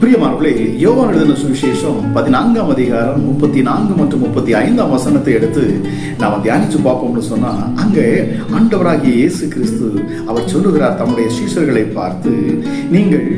பிரியமானவர்களே யோவான் எழுதின சுவிசேஷம் பதினான்காம் அதிகாரம் முப்பத்தி நான்கு மற்றும் முப்பத்தி ஐந்தாம் வசனத்தை எடுத்து நாம் தியானிச்சு பார்ப்போம்னு சொன்னா அங்கே ஆண்டவராகிய இயேசு கிறிஸ்து அவர் சொல்லுகிறார் தம்முடைய சீசர்களை பார்த்து நீங்கள்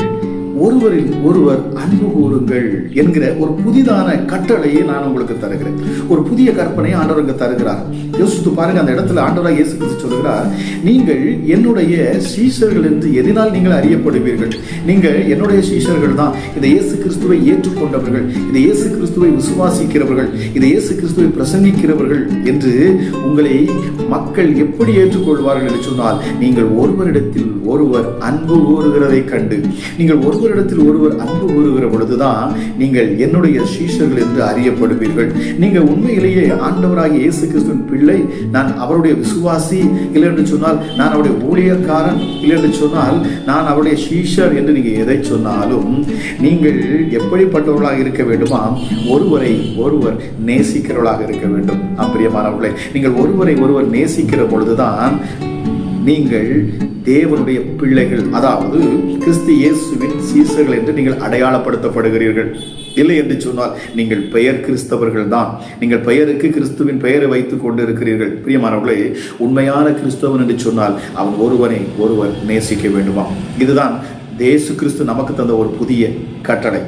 ஒருவரில் ஒருவர் அன்பு கூறுங்கள் என்கிற ஒரு புதிதான கட்டளையை நான் உங்களுக்கு தருகிறேன். ஒரு புதிய கற்பனையை ஆண்டவர் இங்க தருகிறார். யோசித்து பாருங்க அந்த இடத்துல ஆண்டவராக இயேசு கிறிஸ்து சொல்கிறார் நீங்கள் என்னுடைய சீசர்கள் என்று எதனால் நீங்கள் அறியப்படுவீர்கள். நீங்கள் என்னுடைய சீசர்கள் தான். இந்த இயேசு கிறிஸ்துவை ஏற்றுக்கொண்டவர்கள் இந்த இயேசு கிறிஸ்துவை விசுவாசிக்கிறவர்கள் இந்த இயேசு கிறிஸ்துவை பிரசங்கிக்கிறவர்கள் என்று உங்களை மக்கள் எப்படி ஏற்றுக்கொள்வார்கள்? என்று சொன்னால் நீங்கள் ஒருவரிடத்தில் ஒருவர் அன்பு கூறுகிறதை கண்டு நீங்கள் ஒருவர் ஒருவரிடத்தில் ஒருவர் அன்பு கூறுகிற பொழுதுதான் நீங்கள் என்னுடைய சீஷர்கள் என்று அறியப்படுவீர்கள். நீங்கள் உண்மையிலேயே ஆண்டவராகிய இயேசு கிறிஸ்துவின் பிள்ளை நான் அவருடைய விசுவாசி இல்லை என்று சொன்னால் நான் அவருடைய ஊழியக்காரன் இல்லை என்று சொன்னால் நான் அவருடைய சீஷர் என்று நீங்கள் எதை சொன்னாலும் நீங்கள் எப்படிப்பட்டவர்களாக இருக்க வேண்டுமா? ஒருவரை ஒருவர் நேசிக்கிறவர்களாக இருக்க வேண்டும். பிரியமானவர்களே நீங்கள் ஒருவரை ஒருவர் நேசிக்கிற பொழுதுதான் நீங்கள் தேவனுடைய பிள்ளைகள் அதாவது கிறிஸ்து இயேசுவின் சீசர்கள் என்று நீங்கள் அடையாளப்படுத்தப்படுகிறீர்கள். இல்லை என்று சொன்னால் நீங்கள் பெயர் கிறிஸ்தவர்கள் தான். நீங்கள் பெயருக்கு கிறிஸ்துவின் பெயரை வைத்துக் கொண்டிருக்கிறீர்கள். பிரியமானவர்களே உண்மையான கிறிஸ்தவன் என்று சொன்னால் அவன் ஒருவனை ஒருவர் நேசிக்க வேண்டுமா இதுதான் தேசு கிறிஸ்து நமக்கு தந்த ஒரு புதிய கட்டளை.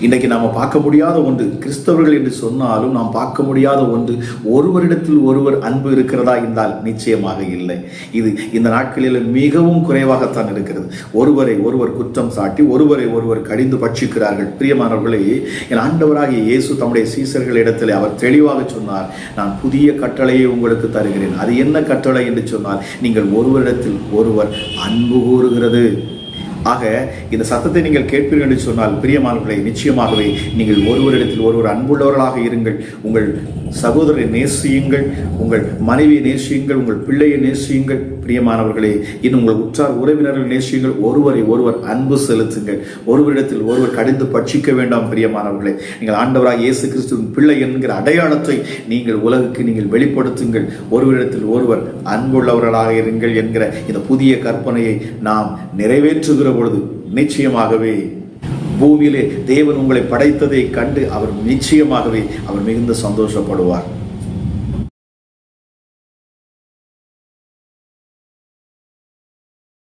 இன்றைக்கு நாம் பார்க்க முடியாத ஒன்று. கிறிஸ்தவர்கள் என்று சொன்னாலும் நாம் பார்க்க முடியாத ஒன்று. ஒருவரிடத்தில் ஒருவர் அன்பு இருக்கிறதா என்றால் நிச்சயமாக இல்லை. இது இந்த நாட்களில் மிகவும் குறைவாகத்தான் இருக்கிறது. ஒருவரை ஒருவர் குற்றம் சாட்டி ஒருவரை ஒருவர் கடிந்து பட்சிக்கிறார்கள். பிரியமானவர்களே என் ஆண்டவராகிய இயேசு தம்முடைய சீசர்களிடத்தில் அவர் தெளிவாக சொன்னார் நான் புதிய கட்டளையை உங்களுக்கு தருகிறேன். அது என்ன கட்டளை? என்று சொன்னால் நீங்கள் ஒருவரிடத்தில் ஒருவர் அன்பு கூறுகிறது. ஆக இந்த சத்தத்தை நீங்கள் கேட்பீர்கள் என்று சொன்னால் பிரியமானவர்களை நிச்சயமாகவே நீங்கள் ஒருவரிடத்தில் ஒருவர் அன்புள்ளவர்களாக இருங்கள். உங்கள் சகோதரரை நேசியுங்கள் உங்கள் மனைவியை நேசியுங்கள் உங்கள் பிள்ளையை நேசியுங்கள். பிரியமானவர்களே இன்னும் உங்கள் உற்றார் உறவினர்கள் நேசியுங்கள். ஒருவரை ஒருவர் அன்பு செலுத்துங்கள். ஒருவரிடத்தில் ஒருவர் கடிந்து பட்சிக்க வேண்டாம் பிரியமானவர்களே. நீங்கள் ஆண்டவராக இயேசு கிறிஸ்துவின் பிள்ளை என்கிற அடையாளத்தை நீங்கள் உலகுக்கு நீங்கள் வெளிப்படுத்துங்கள். ஒருவரிடத்தில் ஒருவர் அன்புள்ளவர்களாக இருங்கள் என்கிற இந்த புதிய கற்பனையை நாம் பேசுகிற பொழுது நிச்சயமாகவே பூமியிலே தேவன் உங்களை படைத்ததை கண்டு அவர் நிச்சயமாகவே அவர் மிகுந்த சந்தோஷப்படுவார்.